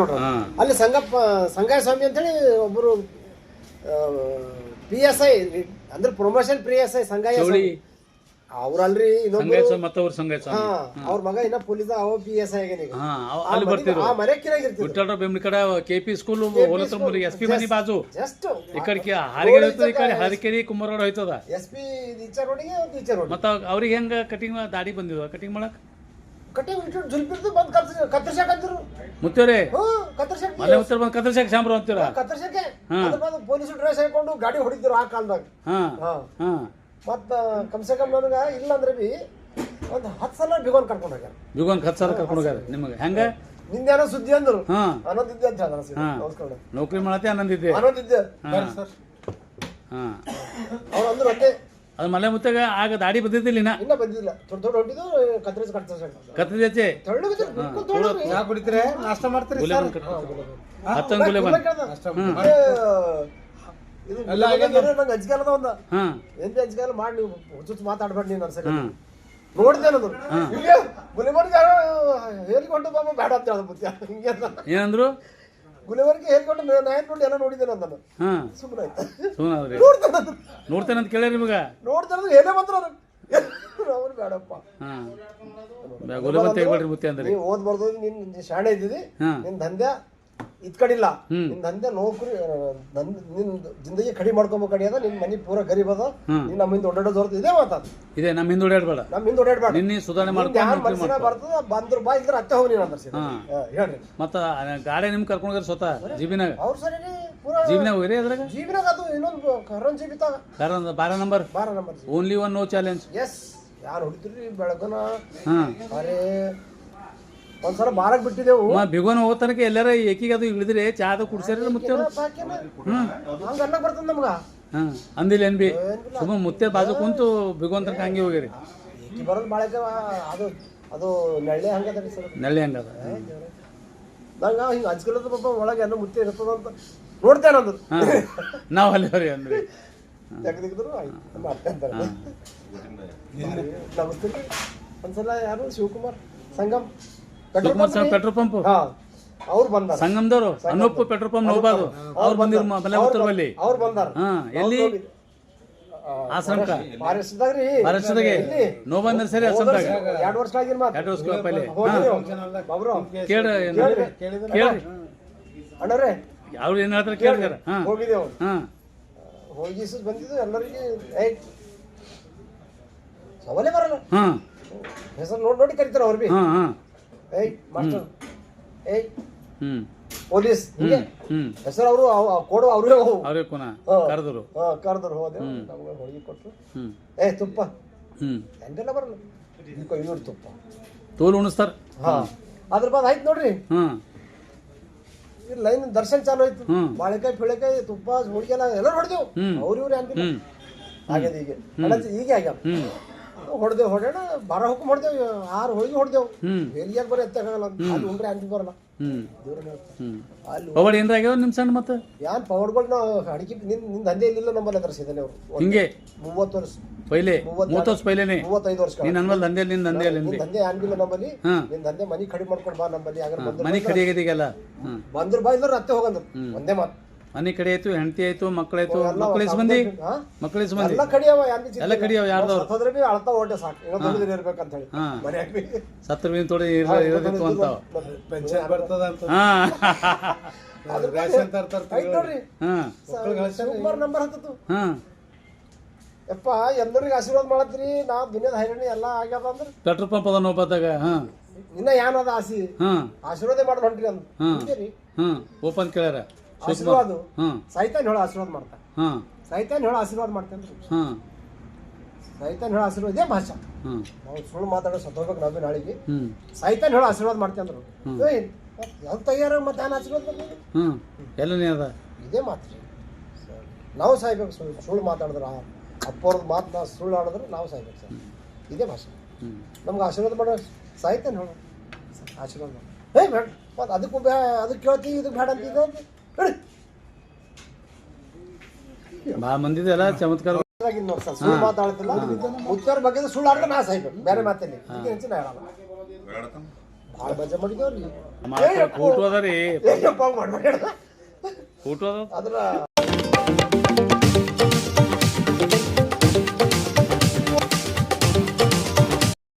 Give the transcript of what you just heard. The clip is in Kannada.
ನೋಡ್ರಿ ಅಲ್ಲಿ ಸಂಗಪ್ಪ ಸಂಗಾಯ ಸ್ವಾಮಿ ಅಂತೇಳಿ ಒಬ್ಬರು ಪಿ ಎಸ್ ಐ ಅಂದ್ರೆ promotion P S I Sangaya ಚೌಳಿ. ಅವ್ರಲ್ರಿ ಮತ್ತವ್ರ ಸ್ವಾಮಿ ಅವ್ರ ಮಗ ಇನ್ನ ಪೊಲೀಸ್ ಅವ ಪಿ ಎಸ್ ಐ ಆಗ್ಯಾನ ಈಗ. ಹಾ ಆ ಅಲ್ಲಿ ಮನೆ- ಮನೆಕಿನಾಗ ಇರ್ತಿದ್ರು. ವಿಠ್ಠಲರಾವ್ ಬೆಂಬಲಿ ಕಡೆ ಕೆ ಪಿ ಸ್ಕೂಲ್ ಹೋಲತ್ರ ಎಸ್ ಪಿ ಮನಿ ಬಾಜು. ಜಸ್ಟ್ ಈ ಕಡೆ ಹಾರಿಗೆರೆ ಈ ಕಡೆ ಹಾರಿಕೆರಿ ಕುಮಾರವಾಡ ಹೋಯ್ತದ. ಎಸ್ ಪಿ ಟೀಚರ್ ರೋಡಿಗೆ ಈಚೆ ರೋಡ್ ಮತ್ತ ಅವ್ರಿಗೆ ಹೆಂಗ ಕಟಿಂಗ್ ದಾಡಿ ಬಂದಿದ್ವ? ಕಟಿಂಗ್ ಮಾಡಕ್? ಬಿಟ್ಟು ಜುಲ್ಪಿರ್ದು ಬಂದು ಕತ್ತರ್ಸ ಕತ್ತರ್ಸಕಂದ್ರು ಮುತ್ತೇವ್ರೆ ಹ್ಞೂ ಕತ್ತರ್ಸಕ್ ಮನೆ ಮುತ್ತರ ಬಂದ್ ಶಾಂಬ್ರು ಅಂತೀರ? ಕತ್ತರ್ಸಕ್ಕೆ ಹಾ. ಅದ್ರ ಬಂದು ಪೊಲೀಸರು ಡ್ರೆಸ್ ಹಾಕೊಂಡು ಗಾಡಿ ಹೊಡಿದ್ರು ಆ ಕಾಲದಾಗ. ಹಾ ಹಾ. ಹಾ. ಮತ್ತ ಕಮ್ಸೆ ಕಮ್ ನನಗ ಇಲ್ಲ ಅಂದ್ರೆ ಬಿ ಒಂದು ಹತ್ತು ಸಲ ಬಿಗೋನ್ ಕರ್ಕೊಂಡು ಹೋಗ್ಯಾರ. ಬಿಗೋನ್ ಹತ್ತು ಸಲ ಕರ್ಕೊಂಡು ಹೋಗ್ಯಾರ ನಿಮಗೆ? ಹೆಂಗ? ನಿಂದೇನೋ ಸುದ್ದಿ ಅಂದ್ರು. ಹಾ. ಅಂತ. ಹಾ. ನಮಸ್ಕಾರ. ನೌಕರಿ ಮಾಡತ್ತೆ ಆನಂದಿದ್ದೆ ಅನ್ನೋದಿದ್ದೆ ಹಾ. ಅವ್ರ ಅವ್ರು ಅಂದ್ರು ಅಂದೆ ಅದು ಮಲೆ ಮುತ್ತಾಗ ಆಗ ದಾಡಿ ಬಂದಿದ್ದಿಲ್ಲ ಇನ್ನ. ಇಲ್ಲ ಬಂದಿಲ್ಲ. ದೊಡ್ಡ ದೊಡ್ಡ ಹೊಟ್ಟಿದ್ದು ಕತ್ತರಿಸಿ ಕತ್ತರಿಸ ಬಿಲ್ಕುಲ್ ತೆಳ್ಳಗ್ರಿ. ಚಾ ಕುಡಿತೀರಿ? ನಾಷ್ಟ ಮಾಡ್ತೀರಿ ಸರ್. ಹತ್ತೊಂದು ಗುಲೆ ಬಂದ್ ಏನೋ ನಂಗೆ ಅಜ್ಗಾಲದ ಒಂದ. ಹಾ. ಏನ್ ಮಾಡಿ ನೀವು ಹುಚ್ಚು ಮಾತಾಡ್ಬೇಡಿ ನೀನು ಅನ್ಸಕ್ಕೆ ಹಾ. ನೋಡಿದೆ ಅನ್ನೋದು ಗುಲೆ ಯಾರೋ ಹೇಳ್ಕೊಂಡು ಬಾಬಾ ಬೇಡ ಅಂತ ಹೇಳ್ದ ಬುದ್ಧಿ ಹಿಂಗೆ ಅಂತ. ಏನಂದ್ರು? ಗುಲಿಬರ್ಗ್ ಹೇಳ್ಕೊಂಡು ನಾ ನೋಡಿ ಎಲ್ಲ ನಾನು. ಹಾ. ಸುಮ್ಮನೆ ನೋಡ್ತೇನೆ ಅಂತ ಕೇಳ್ಯಾರ ನಿಮಗ? ನೋಡ್ತಾನ ಅಂದ್ರೆ ಏನೇ ಬಂದ್ರು ಅವ್ರು ಬೇಡಪ್ಪ. ಹಾ. ಗುಲಾಬಿ ತೆಗಿಬೇಡ್ರಿ ಮುತ್ತೆ ಅಂದ್ರಿ. ನೀವು ಓದ್ಬಾರ್ದು ನೀನ್ ಶಾಣೆ ಇದ್ದಿದಿ ಹಾ. ನಿನ್ ದಂಧೆ ಇದ್ ಕಡಿಲ್ಲ. ನಿನ್ ದಂಧೆ ನೌಕರಿ ನನ್ ಜಿಂದಗಿ ಕಡಿ ಮಾಡ್ಕೊಬೇಕು ಕಡಿ ಅದ ನಿನ್ ಮನಿ ಪೂರ ಗರೀಬ್ ಅದ. ನೀನ್ ನಮ್ಮ ಹಿಂದೆ ಓಡಾಡೋದು ಹೊರತು ಇದೇ ಮಾತಾದ ಇದೆ ನಮ್ಮ ಹಿಂದ್ ಓಡಾಡ್ಬೇಡ ನಮ್ಮ ಹಿಂದೆ ಓಡಾಡ್ಬೇಡ ನಿನ್ನ ಸುಧಾರಣೆ ಮಾಡ್ಕೊಂಡು ಮನಸ್ಸಿನ ಬರ್ತದ ಬಂದ್ರು ಬಾ ಇಲ್ದ್ರ ಅತ್ತೆ ಹೋಗಿ ನೀನು ಅಂದ್ರೆ. ಹೇಳ್ರಿ. ಮತ್ತ ಗಾಡಿ ನಿಮ್ ಕರ್ಕೊಂಡು ಹೋಗ್ರಿ ಸ್ವತಃ ಜೀಬಿನಾಗ? ಅವ್ರ ಸರಿ ಜೀವನ ಹೋಗ್ರಿ ಅದ್ರಾಗ? ಜೀವಿನಾಗ ಅದು ಇನ್ನೊಂದು ಕರೋನ್ ಜೀವಿತ ಕರೋನ್ ಬಾರ ನಂಬರ್ ಬಾರ number only one no challenge yes ಯಾರು ಹೊಡಿತೀರಿ ಬೆಳಗನ? ಅರೆ ಒಂದ್ಸಲ ಬಾರಕ್ ಬಿಟ್ಟಿದೆವು ಮ ಬಿಗೋನ್ ಹೋಗೋ ತನಕ ಎಲ್ಲಾರ ಏಕಿಗೆ ಅದು ಇಳಿದ್ರೆ ಚಾದ ಕುಡ್ಸ್ಯಾರ ಮುತ್ತೆ ಹಂಗ ಅನ್ನಕ್ ಬರ್ತದ ನಮ್ಗ. ಹಾ ಅಂದಿಲ್ಲ ಏನ್ ಬಿ? ಸುಮ್ಮ ಮುತ್ತೆ ಬಾಜು ಕುಂತು ಬಿಗೋನ್ ತನಕ ಹಂಗೆ ಹೋಗಿರಿ ಈಕಿ ಬರೋದು ಬಾಳಕ ಅದು ಅದು ನೆಳ್ಳೆ ಹಂಗದ ಸರ್. ನಳ್ಳಿ ಹಂಗದ ನಂಗ ಹಿಂಗ ಹಂಚ್ಕೊಳ್ಳೋದು ಪಾಪ ಒಳಗೆ ಎಲ್ಲ ಮುತ್ತೆ ಇರ್ತದ ಅಂತ ನೋಡ್ತೇನೆ ಅಂದ್ರು ನಾವು ಅಲ್ಲಿ ಅವ್ರಿ ಅಂದ್ರಿ ತೆಗೆದಿದ್ರು? ಆಯ್ತು ನಮಸ್ತೆ ಒಂದ್ಸಲ ಯಾರು? Shivakumar Sangam. Shivakumar Swami petrol pump? ಹಾ ಅವ್ರು ಬಂದಾರ. ಸಂಗಮದವರು ಅನೂಪ್ ಪೆಟ್ರೋಲ್ ಪಂಪ್ ನೋಬಾದು ಅವ್ರು ಬಂದಿರು. ಮಲೆ ಉತ್ತರ ಬಲ್ಲಿ ಅವ್ರು ಬಂದಾರ. ಹಾ ಎಲ್ಲಿ? ಸರಿ ಆಶ್ರಮದಾಗ ಎರಡು ವರ್ಷ ಆಗಿನ ಮಾತು. ಎರಡು ವರ್ಷ ಕೇಳ ಅಣ್ಣರೇ ಅವ್ರು ಏನ್ ಹೇಳ್ತಾರೆ ಕೇಳಿದಾರ ಹೋಗಿದ್ದೇವು ಹೋಗಿ ಬಂದಿದ್ದು ಎಲ್ಲರಿಗೆ ಏಯ್. ಸವಾಲೇ ಬರಲ್ಲ. ಹಾ. ಹೆಸರು ನೋಡಿ ನೋಡಿ ಕರಿತಾರ ಅವ್ರು ಬಿ. ಹಾ ಹಾ. ಏಯ್ ಮಾಸ್ಟರ್. ಏಯ್. ಹ್ಮ್. ಪೊಲೀಸ್ ಹೆಸರು ಅವರು ಕೊಡು ಅವ್ರಿಗೆ ಅವು ಅವ್ರಿಗೆ ಪುನಃ ಹಾ. ಕರೆದ್ರು. ಕರೆದ್ರು ಹೋದೆ. ನಮ್ಗೆ ಹೋಳಿಗೆ ಕೊಟ್ರು. ಏ ತುಪ್ಪ. ಹ್ಮ್. ಹೆಂಗೆಲ್ಲ ಬರಲ್ಲ. ಐನೂರು ತುಪ್ಪ. ತೋಲು ಉಣಿಸ್ತಾರ. ಹಾ. ಅದ್ರ ಬಾದ್ ಆಯ್ತು ನೋಡ್ರಿ. ಹ್ಮ್. ಲೈನ್ ದರ್ಶನ್ ಚಾಲು ಆಯ್ತು. ಬಾಳೆಕಾಯಿ ಪಿಳೆಕಾಯಿ ತುಪ್ಪ ಹೋಳಿಗೆ ಎಲ್ಲ ಎಲ್ಲ ಹೊಡೆದೆವು. ಅವ್ರು ಇವ್ರು ಏನಿಲ್ಲ ಹ್ಮ್. ಆಗ್ಯದ ಈಗ ಈಗ ಆಗ್ಯಾವ. ಹೊಡೆದೇವು ಹೊಡೆಣ ಬಾರ ಹುಕ್ಕು ಹೊಡೆದೇವು ಆರು ಹೋಳಿಗೆ ಹೊಡೆದೆವು. ಎಲ್ಲಿ ಎಲ್ಲಿಯಾಗ ಬರೋ ಎತ್ತಾಗಲ್ಲ ಅಲ್ಲಿ ಉಂಡ್ರೆ ಅಂಜಿ ಬರಲ್ಲ. ಏನ್ರ ಆಗ್ಯಾವ ನಿಮ್ ಸಣ್ಣ ಮತ್ತೆ? ಯಾನ್ ಪವರ್ಗಳು ನಾವು ಅಡಿಕೆ ನಿನ್ ನಿನ್ ದಂಧೆ ಇಲ್ಲಿಲ್ಲ ನಮ್ಮಲ್ಲಿ ಅದ್ರ ಸಿದನೆ ಅವರು ಹಿಂಗೆ? ಮೂವತ್ತು ವರ್ಷ. ಪೈಲೆ. ಮೂವತ್ತು ವರ್ಷ ಪೈಲೇನೆ? ಮೂವತ್ತೈದು ವರ್ಷ. ನೀನ್ ಅನ್ವಲ್ ದಂಧೆ ನಿನ್ ದಂಧೆ ಅಲ್ಲಿ ನಿನ್ ದಂಧೆ ಏನಿಲ್ಲ ನಮ್ಮಲ್ಲಿ. ನಿನ್ ದಂಧೆ ಮನಿ ಕಡಿಮೆ ಮಾಡ್ಕೊಂಡು ಬಾ ನಮ್ಮಲ್ಲಿ. ಮನಿ ಕಡಿ ಆಗಿದೀಗಲ್ಲ ಬಂದ್ರು ಬಾ ಇಲ್ಲರ ಅತ್ತೆ ಹೋಗಂದ್ರು. ಒಂದೇ ಮಾತು. ಮನೆ ಕಡೆ ಆಯ್ತು ಹೆಂಡತಿ ಆಯ್ತು ಮಕ್ಕಳಾಯ್ತು ಮಕ್ಕಳ ಬಂದಿ ಎಷ್ಟು ಮಂದಿ? ಎಷ್ಟು ಮಂದಿ ಎಲ್ಲ ಕಡಿಯವ ಬಿ ಎಲ್ಲ ಕಡಿಯವ ಯಾರ್ದವ್ರು? ಸತ್ತೋದ್ರೆ ಬಿ ಅಳ್ತಾ ಓಟೆ ಸಾಕು. ಏನೋ ದುಡಿದ್ರೆ ಇರ್ಬೇಕಂತ ಹೇಳಿ. ಮನ್ಯಾಗ ಬಿ ಸತ್ರ ಬೀನ್ ತೋಡಿ ಇರೋದಿತ್ತು ಅಂತ ಪೆನ್ಷನ್ ಬರ್ತದ ಅಂತ. ಹಾ. ರೇಷನ್ ತರ್ತಾರ ನೋಡ್ರಿ. ಹಾ. ಶಿವಕುಮಾರ್ ನಂಬರ್ ಹತ್ತತ್ತು. ಹಾ. ಯಪ್ಪ ಎಲ್ಲರಿಗೆ ಆಶೀರ್ವಾದ ಮಾಡತ್ರಿ ನಾ ದುನಿಯಾದ ಹೈರಾಣಿ ಎಲ್ಲ ಆಗ್ಯದ ಅಂದ್ರೆ ಪೆಟ್ರೋಲ್ ಪಂಪ್ ಅದ ಒಪ್ಪದಾಗ ಹಾ. ಇನ್ನ ಏನದ ಆಸಿ. ಹಾ. ಆಶೀರ್ವಾದ ಮಾಡಿ ಹೊಂಟ್ರಿ ಅಂದ್. ಹಾ. ಹಾ. ಓಪನ್ ಕೇಳ್ಯಾರ. ಆಶೀರ್ವಾದ. ಹ್ಮ್ ಸೈತಾನ್ ಹೇಳೋ ಆಶೀರ್ವಾದ ಮಾಡ್ತಾನೆ ಸೈತಾನ್ ಹೇಳೋ ಆಶೀರ್ವಾದ ಮಾಡ್ತೇನ್ರಿ ಹಾ ಸೈತಾನ್ ಹೇಳೋ ಆಶೀರ್ವಾದ ಇದೇ ಭಾಷಾ. ನಾವು ಸುಳ್ಳು ಮಾತಾಡೋ ಸತ್ತೋಗ್ಬೇಕು ನಾವು ನಾಳೆಗೆ. ಸೈತಾನ್ ಹೇಳೋ ಆಶೀರ್ವಾದ ಮಾಡ್ತೇಂದ್ರು ಅಂದ್ರು. ಯಾವ ತಯಾರ ಮತ್ತೆ ನಾನು ಆಶೀರ್ವಾದ ಮಾಡ್ತೀನಿ ಎಲ್ಲನೇ ಅದ. ಇದೇ ಮಾತು ನಾವು ಸಾಯ್ಬೇಕು ಸುಳ್ಳು ಸುಳ್ಳು ಮಾತಾಡಿದ್ರೆ ಅಪ್ಪವ್ರದ್ದು ಮಾತು ನಾವು ಸುಳ್ಳು ಆಡಿದ್ರೆ ನಾವು ಸಾಯ್ಬೇಕು ಸರ್ ಇದೇ ಭಾಷೆ. ನಮ್ಗೆ ಆಶೀರ್ವಾದ ಮಾಡೋ ಸಾಯ್ತಾನೆ ಹೇಳು. ಆಶೀರ್ವಾದ ಮಾಡು. ಏ ಬೇಡ. ಮತ್ತೆ ಅದಕ್ಕೂ ಬೇ ಅದಕ್ಕೆ ಕೇಳ್ತೀವಿ ಇದಕ್ಕೆ ಬೇಡ ಅಂತ ಇದು? ಬಾ ಮಂದಿದೆಲ್ಲ ಚಮತ್ಕಾರ. ಸುಳ್ಳು ಮಾತಾಡ್ತಿಲ್ಲ. ಬಗ್ಗೆ ಸುಳ್ಳು ಆಡಿದ್ರೆ ನಾ ಸಾಯ್ಬೇಕು ಬೇರೆ ಮಾತಲ್ಲಿ ಹೇಳಲ್ಲ. ಭಾಳ ಮಜಾ ಮಾಡಿದವ್ರಿ. ಫೋಟೋ ಅದ ರೀ. ಫೋಟೋ ಅದ್ರ